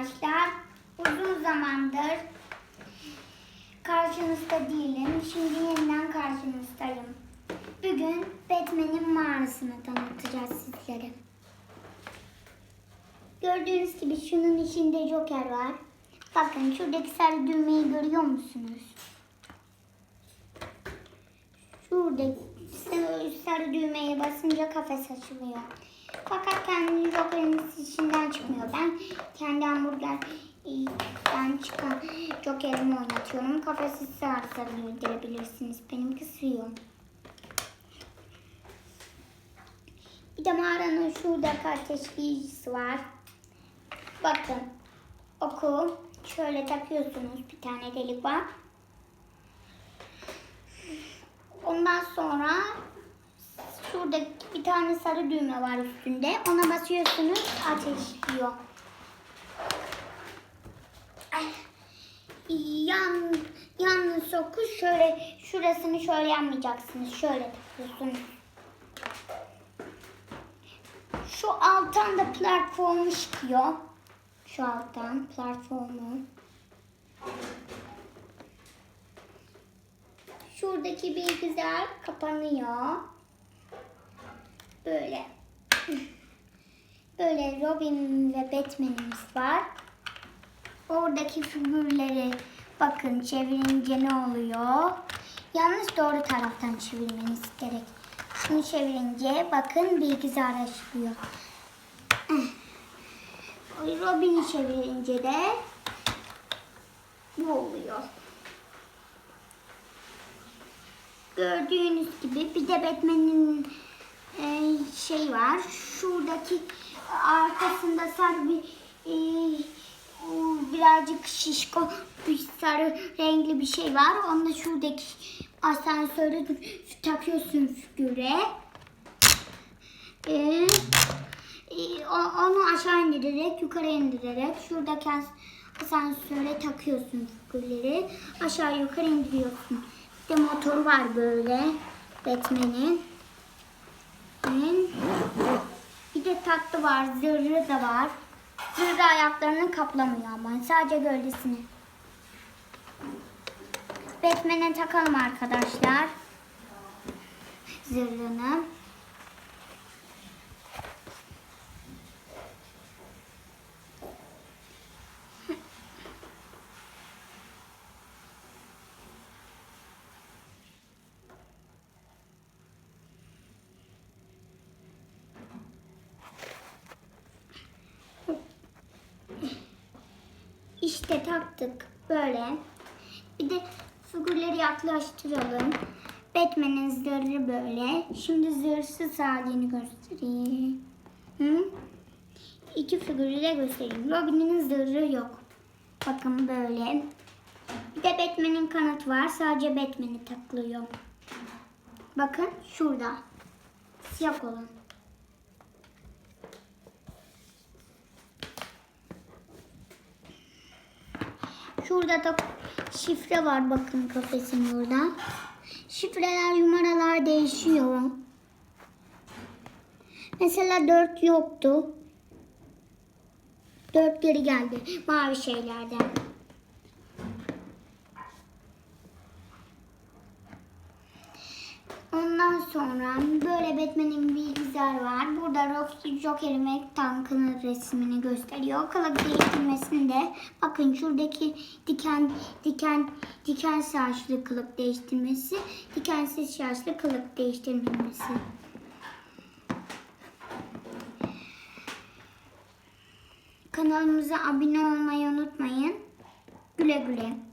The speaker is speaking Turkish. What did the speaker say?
arkadaşlar. Uzun zamandır karşınızda değilim. Şimdi yeniden karşınızdayım. Bugün Batman'in mağarasını tanıtacağız sizlere. Gördüğünüz gibi şunun içinde Joker var. Bakın şuradaki sarı düğmeyi görüyor musunuz? Şuradaki sarı, düğmeye basınca kafes açılıyor. Fakat kendi Joker'in içinden çıkmıyor. Ben kendi hamburgerden çıkan Joker'imi oynatıyorum. Kafesi sığar sarabilirsiniz. Benimki sığıyor. Bir de mağaranın şurada ateşleyicisi var. Bakın. Oku. Şöyle takıyorsunuz. Bir tane delik var. Ondan sonra şurada bir tane sarı düğme var üstünde. Ona basıyorsunuz ateşliyor. Yan, yan soku şöyle şurasını şöyle yanmayacaksınız. Şöyle takıyorsunuz. Şu alttan da platformu çıkıyor. Şu alttan platformu. Şuradaki bilgisayar kapanıyor. Böyle. Böyle Robin ve Batman'imiz var. Oradaki figürleri bakın çevirince ne oluyor? Yalnız doğru taraftan çevirmeniz gerek. Şunu çevirince bakın bilgisayar açılıyor. Robin'i çevirince de bu oluyor. Gördüğünüz gibi bir de Batman'in şey var. Şuradaki arkasında sarı bir e, birazcık şişko bir sarı renkli bir şey var. Onu da şuradaki asansöre takıyorsun figüre. E, e, onu aşağı indirerek yukarı indirerek şuradaki as- asansöre takıyorsun figürleri. Aşağı yukarı indiriyorsun. Bir de motoru var böyle. Batman'in. Tatlı var, zırhı da var. Zırhı ayaklarını kaplamıyor ama sadece gövdesini. Batman'e takalım arkadaşlar. Zırhını. İşte taktık böyle. Bir de figürleri yaklaştıralım. Batman'in zırhı böyle. Şimdi zırhsız halini göstereyim. Hı? İki figürü de göstereyim. Robin'in zırhı yok. Bakın böyle. Bir de Batman'in kanatı var. Sadece Batman'i taklıyor. Bakın şurada. Siyah olan. Şurada da şifre var bakın kafesin orada. Şifreler, numaralar değişiyor. Mesela 4 yoktu. 4 geri geldi mavi şeylerden. Ondan sonra böyle Batman'in bilgisayar var. Burada Rocky Joker'in ve tankının resmini gösteriyor. Kılık değiştirmesini de bakın şuradaki diken diken diken saçlı kılık değiştirmesi, dikensiz saçlı kılık değiştirmesi. Kanalımıza abone olmayı unutmayın. Güle güle.